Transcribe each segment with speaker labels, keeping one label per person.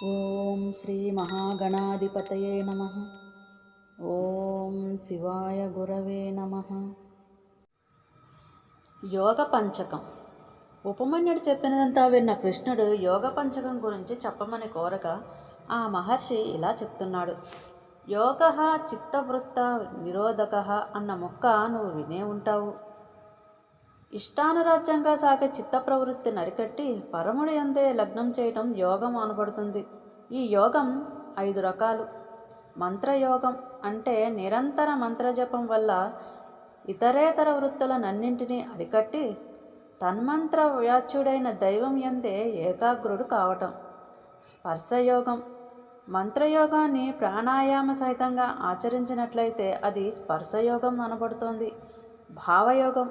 Speaker 1: ఓం శ్రీ మహాగణాధిపతయే నమ. ఓం శివాయ గురవే నమ. యోగ పంచకం. ఉపమన్యుడు చెప్పినదంతా విన్న కృష్ణుడు యోగ పంచకం గురించి చెప్పమని కోరక ఆ మహర్షి ఇలా చెప్తున్నాడు. యోగ చిత్తవృత్త నిరోధక అన్న మొక్క నువ్వు వినే ఉంటావు. ఇష్టానురాజ్యంగా సాగే చిత్త ప్రవృత్తి నరికట్టి పరముడి అందే లగ్నం చేయటం యోగం అనబడుతుంది. ఈ యోగం ఐదు రకాలు. మంత్రయోగం అంటే నిరంతర మంత్రజపం వల్ల ఇతరేతర వృత్తులనన్నింటినీ అరికట్టి తన్మంత్ర వ్యాచ్యుడైన దైవం ఎందే ఏకాగ్రుడు కావటం. స్పర్శయోగం. మంత్రయోగాన్ని ప్రాణాయామ సహితంగా ఆచరించినట్లయితే అది స్పర్శయోగం అనబడుతోంది. భావయోగం.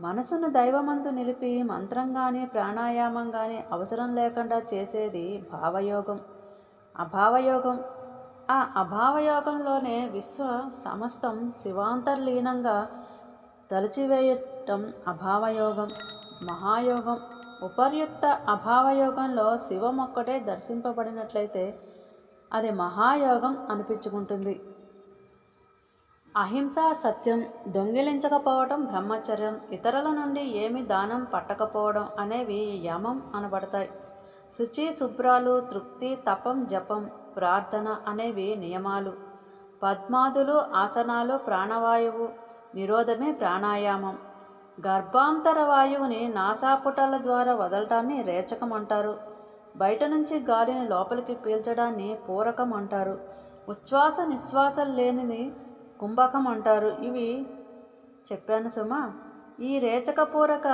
Speaker 1: మనసును దైవమందు నిలిపి మంత్రం కానీ ప్రాణాయామం కానీ అవసరం లేకుండా చేసేది భావయోగం. అభావయోగం. ఆ అభావయోగంలోనే విశ్వ సమస్తం శివాంతర్లీనంగా తలచివేయటం అభావయోగం. మహాయోగం. ఉపర్యుక్త అభావయోగంలో శివం ఒక్కటే దర్శింపబడినట్లయితే అది మహాయోగం అనిపించుకుంటుంది. అహింస సత్యం దొంగిలించకపోవడం బ్రహ్మచర్యం ఇతరుల నుండి ఏమి దానం పట్టకపోవడం అనేవి యమం అనబడతాయి. శుచి శుభ్రాలు తృప్తి తపం జపం ప్రార్థన అనేవి నియమాలు. పద్మాదులు ఆసనాలు ప్రాణవాయువు నిరోధమే ప్రాణాయామం. గర్భాంతర వాయువుని నాసాపుటాల ద్వారా వదలటాన్ని రేచకం అంటారు బయట నుంచి గాలిని లోపలికి పీల్చడాన్ని పూరకం అంటారు ఉచ్ఛ్వాస నిశ్వాసం లేనిది కుంభకం అంటారు. ఇవి చెప్పాను సుమా. ఈ రేచకపూరక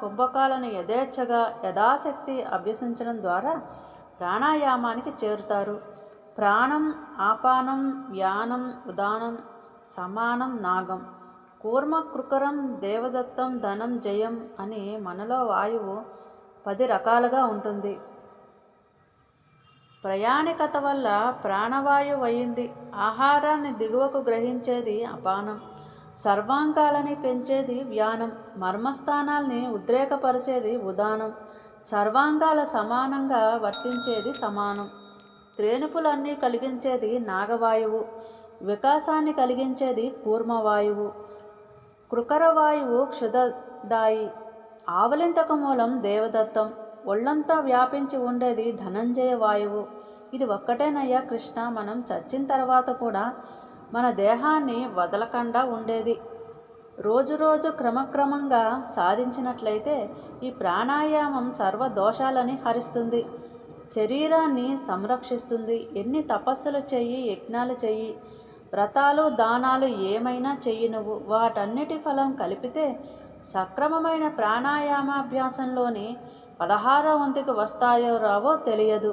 Speaker 1: కుంభకాలను యథేచ్ఛగా యథాశక్తి అభ్యసించడం ద్వారా ప్రాణాయామానికి చేరుతారు. ప్రాణం ఆపానం వ్యానం ఉదానం సమానం నాగం. కూర్మ కృకరం దేవదత్తం ధనం జయం అని మనలో వాయువు పది రకాలుగా ఉంటుంది. ప్రయాణికత వల్ల ప్రాణవాయువు అయింది. ఆహారాన్ని దిగువకు గ్రహించేది అపానం. సర్వాంగాలని పెంచేది వ్యానం. మర్మస్థానాల్ని ఉద్రేకపరిచేది ఉదానం. సర్వాంగాల సమానంగా వర్తించేది సమానం. త్రేణుపులన్నీ కలిగించేది నాగవాయువు. వికాసాన్ని కలిగించేది కూర్మవాయువు. కృకరవాయువు క్షుధదాయి ఆవలింతక మూలం దేవదత్తం. ఒళ్ళంతా వ్యాపించి ఉండేది ధనంజయ వాయువు. ఇది ఒక్కటేనయ్యా కృష్ణ. మనం చచ్చిన తర్వాత కూడా మన దేహాన్ని వదలకుండా ఉండేది. రోజు రోజు క్రమక్రమంగా సాధించినట్లయితే ఈ ప్రాణాయామం సర్వ దోషాలని హరిస్తుంది. శరీరాన్ని సంరక్షిస్తుంది. ఎన్ని తపస్సులు చెయ్యి యజ్ఞాలు చెయ్యి వ్రతాలు దానాలు ఏమైనా చెయ్యి నువ్వు వాటన్నిటి ఫలం కలిపితే సక్రమమైన ప్రాణాయామాభ్యాసంలోని పదహార వంతుకు వస్తాయో రావో తెలియదు.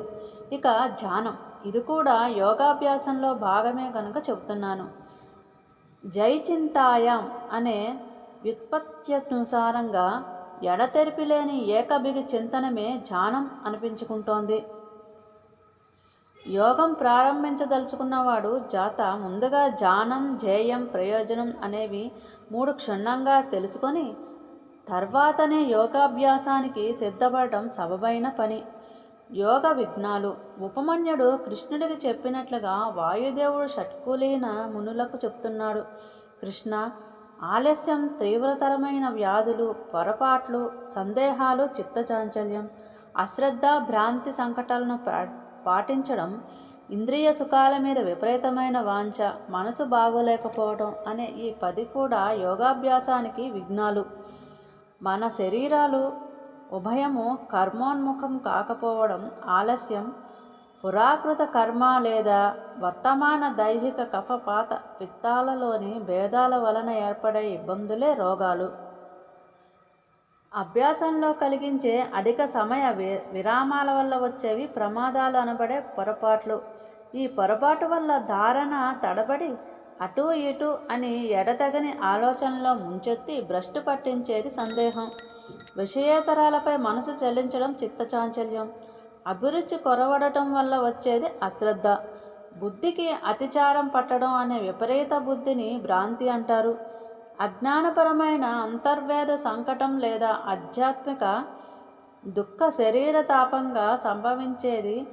Speaker 1: ఇక ధ్యానం. ఇది కూడా యోగాభ్యాసంలో భాగమే కనుక చెబుతున్నాను జై చింతాయాం అనే వ్యుత్పత్త్యనుసారంగా ఎడతెరిపి లేని ఏకబిగి చింతనమే ధ్యానం అనిపించుకుంటోంది. యోగం ప్రారంభించదలుచుకున్నవాడు జాత ముందుగా ధ్యానం జేయం ప్రయోజనం అనేవి మూడు క్షుణ్ణంగా తెలుసుకొని తర్వాతనే యోగాభ్యాసానికి సిద్ధపడటం సబబైన పని. యోగ విఘ్నాలు. ఉపమన్యుడు కృష్ణుడికి చెప్పినట్లుగా వాయుదేవుడు షట్కులీన మునులకు చెప్తున్నాడు. కృష్ణ ఆలస్యం తీవ్రతరమైన వ్యాధులు పొరపాట్లు సందేహాలు చిత్తచాంచల్యం అశ్రద్ధ భ్రాంతి సంకటాలను పాటించడం ఇంద్రియ సుఖాల మీద విపరీతమైన వాంఛ మనసు బాగోలేకపోవడం అనే ఈ పది కూడా యోగాభ్యాసానికి విఘ్నాలు. మన శరీరాలు ఉభయము కర్మోన్ముఖం కాకపోవడం ఆలస్యం. పురాకృత కర్మ లేదా వర్తమాన దైహిక కఫపాత పిత్తాలలోని భేదాల వలన ఏర్పడే ఇబ్బందులే రోగాలు. అభ్యాసంలో కలిగించే అధిక సమయ వి విరామాల వల్ల వచ్చేవి ప్రమాదాలు అనబడే పొరపాట్లు. ఈ పొరపాటు వల్ల ధారణ తడబడి అటు ఇటు అని ఎడతగని ఆలోచనలో ముంచెత్తి భ్రష్టు పట్టించేది సందేహం. విషయేతరాలపై మనసు చెల్లించడం చిత్తచాంచల్యం అభిరుచి కొరవడటం వల్ల వచ్చేది అశ్రద్ధ. బుద్ధికి అతిచారం పట్టడం అనే విపరీత బుద్ధిని భ్రాంతి అంటారు. అజ్ఞానపరమైన అంతర్వేద సంకటం లేదా ఆధ్యాత్మిక దుఃఖ శరీర తాపంగా సంభవించేది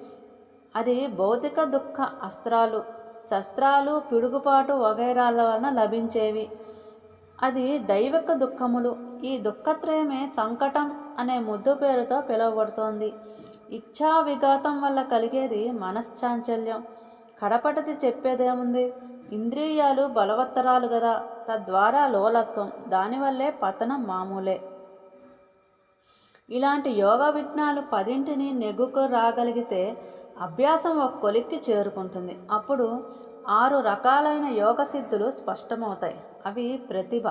Speaker 1: అది భౌతిక దుఃఖ అస్త్రాలు. శస్త్రాలు పిడుగుపాటు వగైరాల వలన లభించేవి. అది దైవిక దుఃఖములు. ఈ దుఃఖత్రయమే సంకటం అనే ముద్దు పేరుతో పిలువబడుతోంది. ఇచ్ఛా విఘాతం వల్ల కలిగేది మనశ్చాంచల్యం. కడపటిది చెప్పేదేముంది? ఇంద్రియాలు బలవత్తరాలు కదా తద్వారా లోలత్వం. దానివల్లే పతనం మామూలే. ఇలాంటి యోగ విఘ్నాలు పదింటిని నెగ్గుకు రాగలిగితే అభ్యాసం ఒక కొలిక్కి చేరుకుంటుంది. అప్పుడు ఆరు రకాలైన యోగ సిద్ధులు స్పష్టమవుతాయి. అవి ప్రతిభ.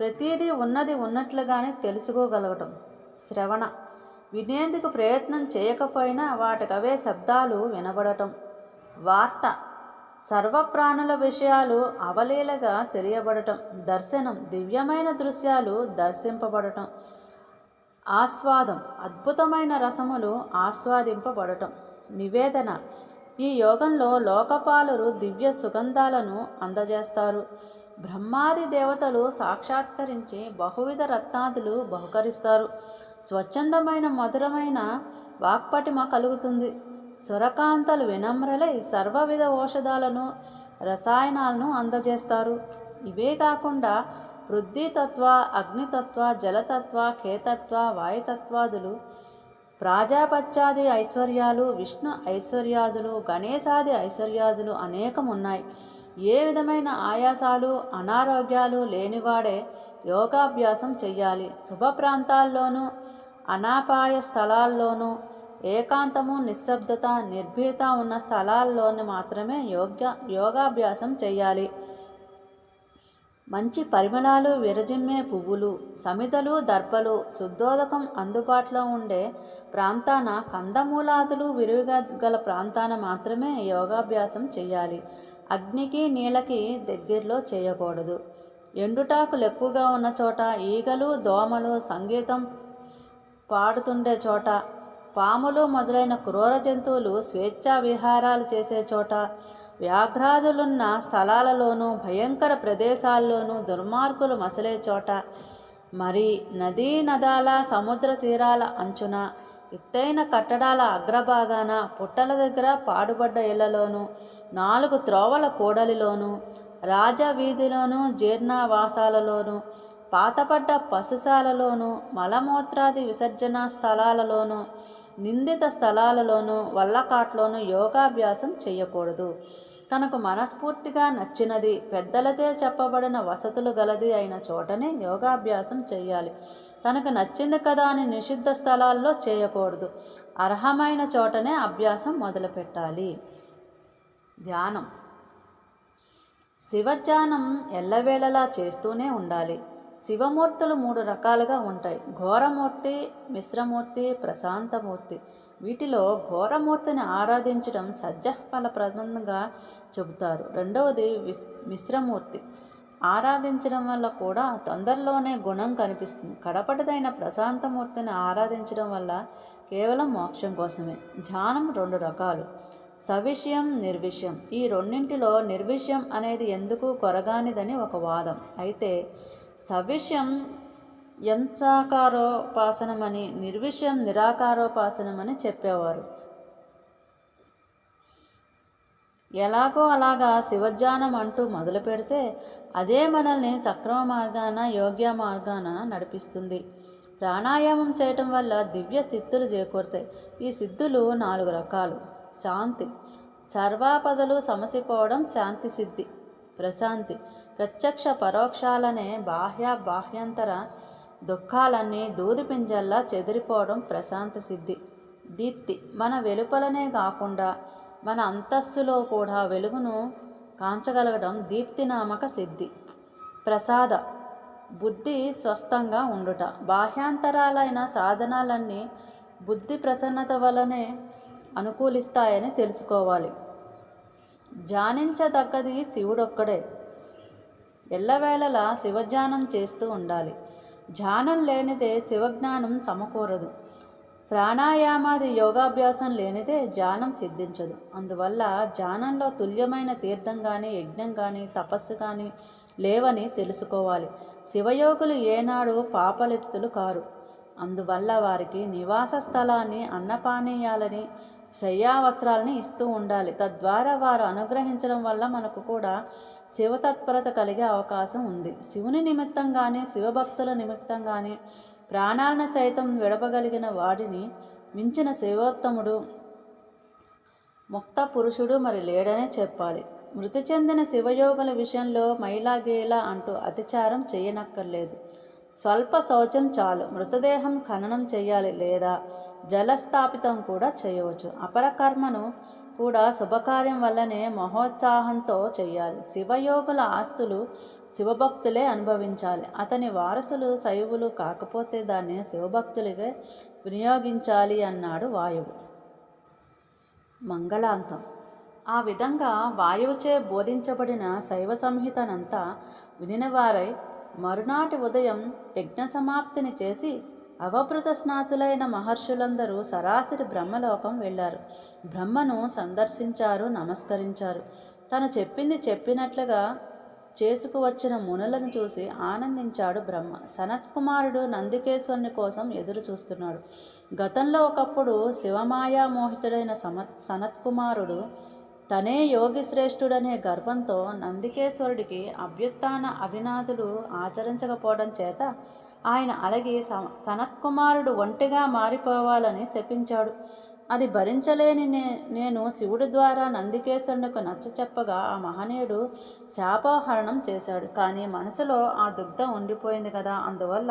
Speaker 1: ప్రతిదీ ఉన్నది ఉన్నట్లుగానే తెలుసుకోగలగటం. శ్రవణ. వినేందుకు ప్రయత్నం చేయకపోయినా వాటికవే శబ్దాలు వినబడటం. వార్త. సర్వప్రాణుల విషయాలు అవలీలగా తెలియబడటం. దర్శనం. దివ్యమైన దృశ్యాలు దర్శింపబడటం. ఆస్వాదం. అద్భుతమైన రసములు ఆస్వాదింపబడటం. నివేదన. ఈ యోగంలో లోకపాలురు దివ్య సుగంధాలను అందజేస్తారు. బ్రహ్మాది దేవతలు సాక్షాత్కరించి బహువిధ రత్నాదులు బహుకరిస్తారు. స్వచ్ఛందమైన మధురమైన వాక్పటిమ కలుగుతుంది. స్వరకాంతలు వినమ్రలై సర్వవిధ ఔషధాలను రసాయనాలను అందజేస్తారు. ఇవే కాకుండా వృద్ధితత్వ అగ్నితత్వ జలతత్వ కేతత్వ వాయుతత్వాదులు ప్రాజాపత్యాది ఐశ్వర్యాలు విష్ణు ఐశ్వర్యాదులు గణేశాది ఐశ్వర్యాదులు అనేకం ఉన్నాయి ఏ విధమైన ఆయాసాలు అనారోగ్యాలు లేనివాడే యోగాభ్యాసం చెయ్యాలి. శుభ ప్రాంతాల్లోనూ అనాపాయ స్థలాల్లోనూ ఏకాంతము నిశ్శబ్దత నిర్భీత ఉన్న స్థలాల్లోని మాత్రమే యోగ్య యోగాభ్యాసం చేయాలి మంచి పరిమళాలు విరజిమ్మే పువ్వులు సమితలు దర్పలు శుద్ధోదకం అందుబాటులో ఉండే ప్రాంతాన కందమూలాదులు విరివిగా గల ప్రాంతాన మాత్రమే యోగాభ్యాసం చేయాలి అగ్నికి నీళ్ళకి దగ్గరలో చేయకూడదు. ఎండుటాకులు ఎక్కువగా ఉన్న చోట ఈగలు దోమలు సంగీతం పాడుతుండే చోట పాములు మొదలైన క్రూర జంతువులు స్వేచ్ఛా విహారాలు చేసే చోట వ్యాఘ్రాదులున్న స్థలాలలోనూ భయంకర ప్రదేశాల్లోనూ దుర్మార్గులు మసలే చోట మరి నదీ నదాల సముద్ర తీరాల అంచున ఎత్తైన కట్టడాల అగ్రభాగాన పుట్టల దగ్గర పాడుబడ్డ ఇళ్ళలోనూ నాలుగు త్రోవల కూడలిలోనూ రాజవీధిలోనూ జీర్ణావాసాలలోనూ పాతపడ్డ పశుశాలలోనూ మలమూత్రాది విసర్జన స్థలాలలోనూ నిందిత స్థలాలలోనూ వల్లకాట్లోనూ యోగాభ్యాసం చేయకూడదు తనకు మనస్ఫూర్తిగా నచ్చినది పెద్దలతో చెప్పబడిన వసతులు గలది అయిన చోటనే యోగాభ్యాసం చేయాలి తనకు నచ్చింది కదా అని నిషిద్ధ స్థలాల్లో చేయకూడదు. అర్హమైన చోటనే అభ్యాసం మొదలుపెట్టాలి. ధ్యానం. శివధ్యానం ఎల్లవేళలా చేస్తూనే ఉండాలి. శివమూర్తులు మూడు రకాలుగా ఉంటాయి. ఘోరమూర్తి మిశ్రమూర్తి ప్రశాంతమూర్తి. వీటిలో ఘోరమూర్తిని ఆరాధించడం సజ్జఫలప్రదంగా చెబుతారు. రెండవది విశ్ మిశ్రమూర్తి. ఆరాధించడం వల్ల కూడా తొందరలోనే గుణం కనిపిస్తుంది. కడపటిదైన ప్రశాంతమూర్తిని ఆరాధించడం వల్ల కేవలం మోక్షం కోసమే. ధ్యానం రెండు రకాలు. సవిషయం నిర్విషయం. ఈ రెండింటిలో నిర్విషయం అనేది ఎందుకు కొరగానిదని ఒక వాదం. అయితే సవిషయం ఎంసాకారోపాసనమని నిర్విషయం నిరాకారోపాసనమని చెప్పేవారు. ఎలాగో అలాగా శివజ్ఞానం అంటూ మొదలు పెడితే అదే మనల్ని సక్రమ మార్గాన యోగ్య మార్గాన నడిపిస్తుంది. ప్రాణాయామం చేయటం వల్ల దివ్య సిద్ధులు చేకూరుతాయి. ఈ సిద్ధులు నాలుగు రకాలు. శాంతి. సర్వాపదలు సమసిపోవడం శాంతి సిద్ధి. ప్రశాంతి. ప్రత్యక్ష పరోక్షాలనే బాహ్య బాహ్యంతర దుఃఖాలన్నీ దూది పింజల్లా చెదిరిపోవడం ప్రశాంత సిద్ధి. దీప్తి. మన వెలుపలనే కాకుండా మన అంతస్తులో కూడా వెలుగును కాంచగలగడం దీప్తినామక సిద్ధి. ప్రసాద. బుద్ధి స్వస్థంగా ఉండుట. బాహ్యాంతరాలైన సాధనాలన్నీ బుద్ధి ప్రసన్నత వలనే అనుకూలిస్తాయని తెలుసుకోవాలి. ధ్యానించదగ్గది శివుడొక్కడే. ఎల్లవేళలా శివధ్యానం చేస్తూ ఉండాలి. ధ్యానం లేనిదే శివజ్ఞానం సమకూరదు. ప్రాణాయామాది యోగాభ్యాసం లేనిదే ధ్యానం సిద్ధించదు. అందువల్ల ధ్యానంలో తుల్యమైన తీర్థం కానీ యజ్ఞం కానీ తపస్సు కానీ లేవని తెలుసుకోవాలి. శివయోగులు ఏనాడు పాపలిప్తులు కారు. అందువల్ల వారికి నివాస స్థలాన్ని అన్నపానీయాలని శయ్యావస్త్రాలని ఇస్తూ ఉండాలి. తద్వారా వారు అనుగ్రహించడం వల్ల మనకు కూడా శివతత్పరత కలిగే అవకాశం ఉంది. శివుని నిమిత్తం కానీ శివభక్తుల నిమిత్తం కానీ ప్రాణాలను సైతం విడపగలిగిన వాడిని మించిన శివోత్తముడు ముక్త పురుషుడు మరి లేడనే చెప్పాలి. మృతి చెందిన శివయోగుల విషయంలో మైలాగేలా అంటూ అతిచారం చేయనక్కర్లేదు. స్వల్ప శౌచం చాలు. మృతదేహం ఖననం చేయాలి లేదా జలస్థాపితం కూడా చేయవచ్చు. అపరకర్మను కూడా శుభకార్యం వల్లనే మహోత్సాహంతో చేయాలి. శివయోగుల ఆస్తులు శివభక్తులే అనుభవించాలి. అతని వారసులు శైవులు కాకపోతే దాన్ని శివభక్తులుగా వినియోగించాలి అన్నాడు వాయువు. మంగళాంతం. ఆ విధంగా వాయువుచే బోధించబడిన శైవ సంహితనంతా వినినవారై మరునాటి ఉదయం యజ్ఞ సమాప్తిని చేసి అవభృత స్నాతులైన మహర్షులందరూ సరాసరి బ్రహ్మలోకం వెళ్ళారు. బ్రహ్మను సందర్శించారు నమస్కరించారు. తను చెప్పింది చెప్పినట్లుగా చేసుకువచ్చిన మునులను చూసి ఆనందించాడు బ్రహ్మ. సనత్కుమారుడు నందికేశ్వరుని కోసం ఎదురు చూస్తున్నాడు గతంలో ఒకప్పుడు శివమాయా మోహితుడైన సమ సనత్కుమారుడు తనే యోగి శ్రేష్ఠుడనే గర్వంతో నందికేశ్వరుడికి అభ్యుత్థాన అభినాథులు ఆచరించకపోవడం చేత ఆయన అలగి స- సనత్కుమారుడు ఒంటిగా మారిపోవాలని శపించాడు. అది భరించలేని నే నేను శివుడి ద్వారా నందికేశ్వరునికి నచ్చచెప్పగా ఆ మహనీయుడు శాపోహరణం చేశాడు. కానీ మనసులో ఆ దుగ్ధం ఉండిపోయింది కదా! అందువల్ల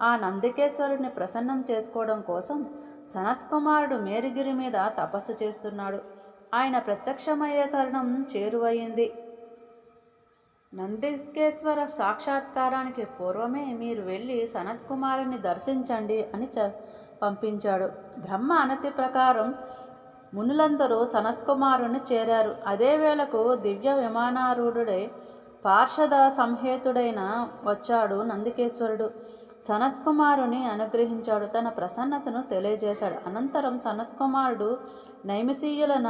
Speaker 1: ఆ నందికేశ్వరుడిని ప్రసన్నం చేసుకోవడం కోసం సనత్కుమారుడు మేరుగిరి మీద తపస్సు చేస్తున్నాడు. ఆయన ప్రత్యక్షమయ్యే తరుణం చేరువయింది నందికేశ్వర సాక్షాత్కారానికి పూర్వమే మీరు వెళ్ళి సనత్కుమారుని దర్శించండి అని చ పంపించాడు. బ్రహ్మ అనతి ప్రకారం మునులందరూ సనత్కుమారుని చేరారు. అదే వేళకు దివ్య విమానారూఢుడై పార్షద సంహేతుడైన వచ్చాడు నందికేశ్వరుడు. సనత్ కుమారుని అనుగ్రహించాడు. తన ప్రసన్నతను తెలియజేశాడు. అనంతరం సనత్ కుమారుడు నైమిసీయులన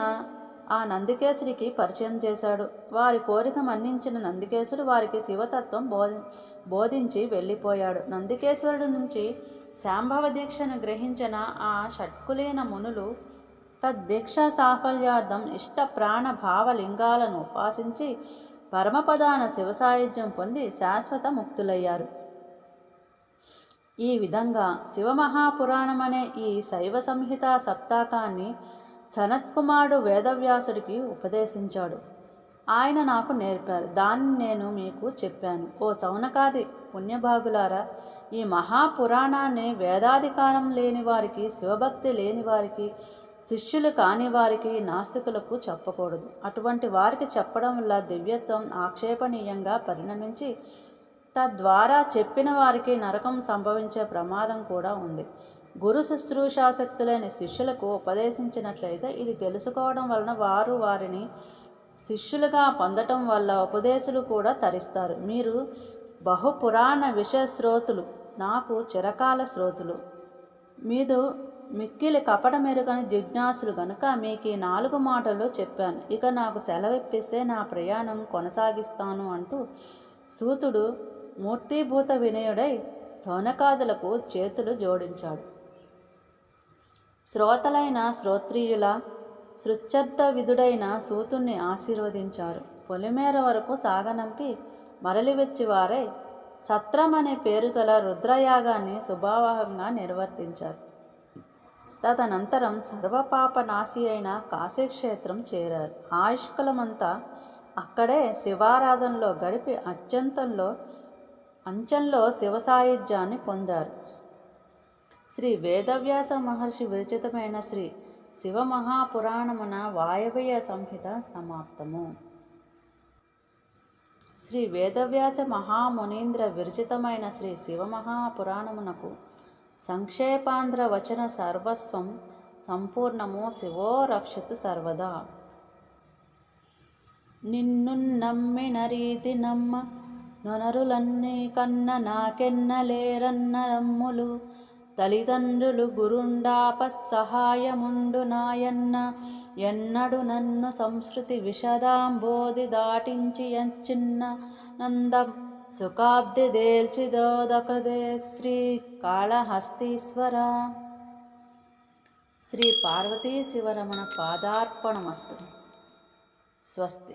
Speaker 1: ఆ నందికేశుడికి పరిచయం చేశాడు. వారి కోరిక మన్నించిన నందికేశుడు వారికి శివతత్వం బోధి బోధించి వెళ్ళిపోయాడు. నందికేశ్వరుడు నుంచి శాంభవ దీక్షను గ్రహించిన ఆ షట్కులేన మునులు తద్దీక్ష సాఫల్యార్థం ఇష్ట ప్రాణ భావలింగాలను ఉపాసించి పరమపదాన శివసాయుధ్యం పొంది శాశ్వత ముక్తులయ్యారు. ఈ విధంగా శివమహాపురాణం అనే ఈ శైవ సంహిత సప్తాకాన్ని సనత్కుమారుడు వేదవ్యాసుడికి ఉపదేశించాడు. ఆయన నాకు నేర్పారు. దాన్ని నేను మీకు చెప్పాను. ఓ సౌనకాది పుణ్యభాగులారా ఈ మహాపురాణాన్ని వేదాధికారం లేని వారికి శివభక్తి లేని వారికి శిష్యులు కాని వారికి నాస్తికులకు చెప్పకూడదు. అటువంటి వారికి చెప్పడం వల్ల దివ్యత్వం ఆక్షేపణీయంగా పరిణమించి తద్వారా చెప్పిన వారికి నరకం సంభవించే ప్రమాదం కూడా ఉంది. గురు శుశ్రూషాశక్తులైన శిష్యులకు ఉపదేశించినట్లయితే ఇది తెలుసుకోవడం వలన వారు వారిని శిష్యులుగా పొందటం వల్ల ఉపదేశులు కూడా తరిస్తారు. మీరు బహుపురాణ విషయ శ్రోతులు నాకు చిరకాల శ్రోతులు మీదు మిక్కిలి కపట మెరుగని జిజ్ఞాసులు గనుక మీకు ఈ నాలుగు మాటలు చెప్పాను. ఇక నాకు సెలవిప్పిస్తే నా ప్రయాణం కొనసాగిస్తాను అంటూ సూతుడు మూర్తిభూత వినయుడై సౌనకాదులకు చేతులు జోడించాడు. శ్రోతలైన శ్రోత్రియుల సృచ్ఛబ్ద విధుడైన సూతుణ్ణి ఆశీర్వదించారు. పొలిమేర వరకు సాగనంపి మరలి వచ్చి వారై సత్రం అనే పేరు గల రుద్రయాగాన్ని శుభావహంగా నిర్వర్తించారు. తదనంతరం సర్వపాప నాశి అయిన కాశీక్షేత్రం చేరారు. ఆయుష్కలమంతా అక్కడే శివారాధనలో గడిపి అత్యంతంలో అంచెంలో శివ సాయుధ్యాన్ని పొందారు. శ్రీ వేదవ్యాస మహర్షి విరచితమైన శ్రీ శివమహాపురాణమున వాయవ్య సంహిత సమాప్తము. శ్రీ వేదవ్యాస మహామునీంద్ర విరచితమైన శ్రీ శివమహాపురాణమునకు సంక్షేపాంధ్ర వచన సర్వస్వం సంపూర్ణము శివో రక్షతు సర్వదా. నిన్ను నమ్మిన రీతి నమ్మ నొనరులన్నీ కన్న నాకెన్నలేరన్న అమ్ములు తల్లిదండ్రులు గురుండాపత్సహాయముండు నాయన్న ఎన్నడు నన్ను సంస్కృతి విషదాంబోధి దాటించి చిన్న నందం సుఖాబ్ది దేల్చిదోదకదే శ్రీ కాళహస్తీశ్వర. శ్రీ పార్వతీ శివరమణ పాదార్పణమస్తు. స్వస్తి.